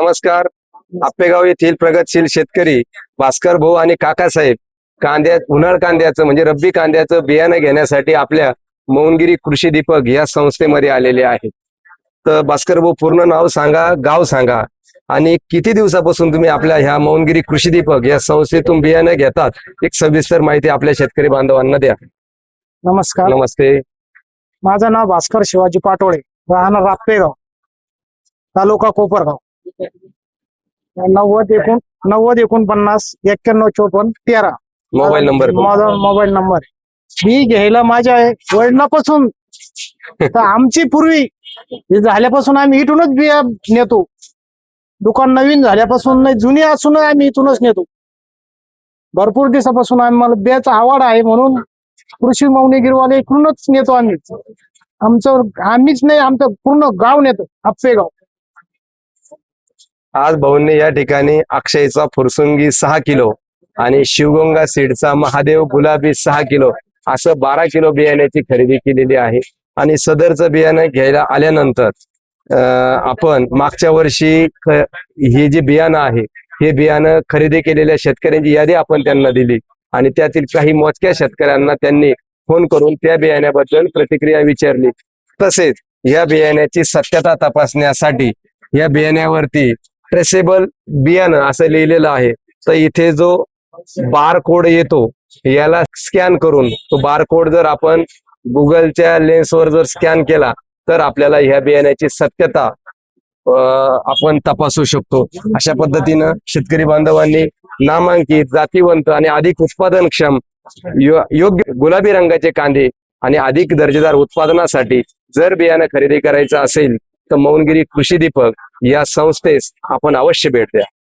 नमस्कार. आपेगाव येथील प्रगतशील शेतकरी भास्कर भाऊ आणि काकासाहेब कांद्या उन्हाळ कांद्याचं म्हणजे रब्बी कांद्याचं बियाणं घेण्यासाठी आपल्या मौनगिरी कृषी दीपक या संस्थेमध्ये आलेले आहेत. तर भास्कर भाऊ पूर्ण नाव सांगा गाव सांगा आणि किती दिवसापासून तुम्ही आपल्या ह्या मौनगिरी कृषी दीपक या संस्थेतून बियाणं घेतात एक सविस्तर माहिती आपल्या शेतकरी बांधवांना द्या. नमस्कार. नमस्ते. माझं नाव भास्कर शिवाजी पाटोळे राहणार राप्पेगाव तालुका कोपरगाव. नव्वद एकूण नव्वद एकोणपन्नास एक्क्याण्णव चोपन्न तेरा. मोबाईल नंबर माझा मोबाईल नंबर. मी घ्यायला माझ्या वडिलापासून तर आमची पूर्वी हे झाल्यापासून आम्ही इथूनच बिया नेतो. दुकान नवीन झाल्यापासून नाही जुनी असून आम्ही इथूनच नेतो. भरपूर दिवसापासून आम्हाला बियाचा आवड आहे म्हणून कृषी मौनीगिरवाले इकडूनच नेतो आम्ही. आमचं आम्हीच नाही आमचं पूर्ण गाव नेतो आप्पेगाव आज भाऊंनी या ठिकाणी अक्षयचा फुरसुंगी सहा किलो आणि शिवगंगा सीडचा महादेव गुलाबी सहा किलो असं बारा किलो बियाण्याची खरेदी केलेली आहे. आणि सदरचं बियाणं घ्यायला आल्यानंतर अं, आपण मागच्या वर्षी हे जे बियाणं आहे हे बियाणं खरेदी केलेल्या शेतकऱ्यांची यादी आपण त्यांना दिली. आणि त्यातील काही मोजक्या शेतकऱ्यांना त्यांनी फोन करून त्या बियाण्याबद्दल प्रतिक्रिया विचारली. तसेच या बियाण्याची सत्यता तपासण्यासाठी या बियाण्यावरती ट्रेसेबल बियाणं असं लिहिलेलं आहे. तर इथे जो बार कोड येतो याला स्कॅन करून तो बार कोड जर आपण गुगलच्या लेन्सवर जर स्कॅन केला तर आपल्याला ह्या बियाण्याची सत्यता आपण तपासू शकतो. अशा पद्धतीनं शेतकरी बांधवांनी नामांकित जातीवंत आणि अधिक उत्पादनक्षम योग्य गुलाबी रंगाचे कांदे आणि अधिक दर्जेदार उत्पादनासाठी जर बियाणं खरेदी करायचं असेल तर मौनगिरी कृषी दीपक या संस्थेस आपण अवश्य भेट द्या.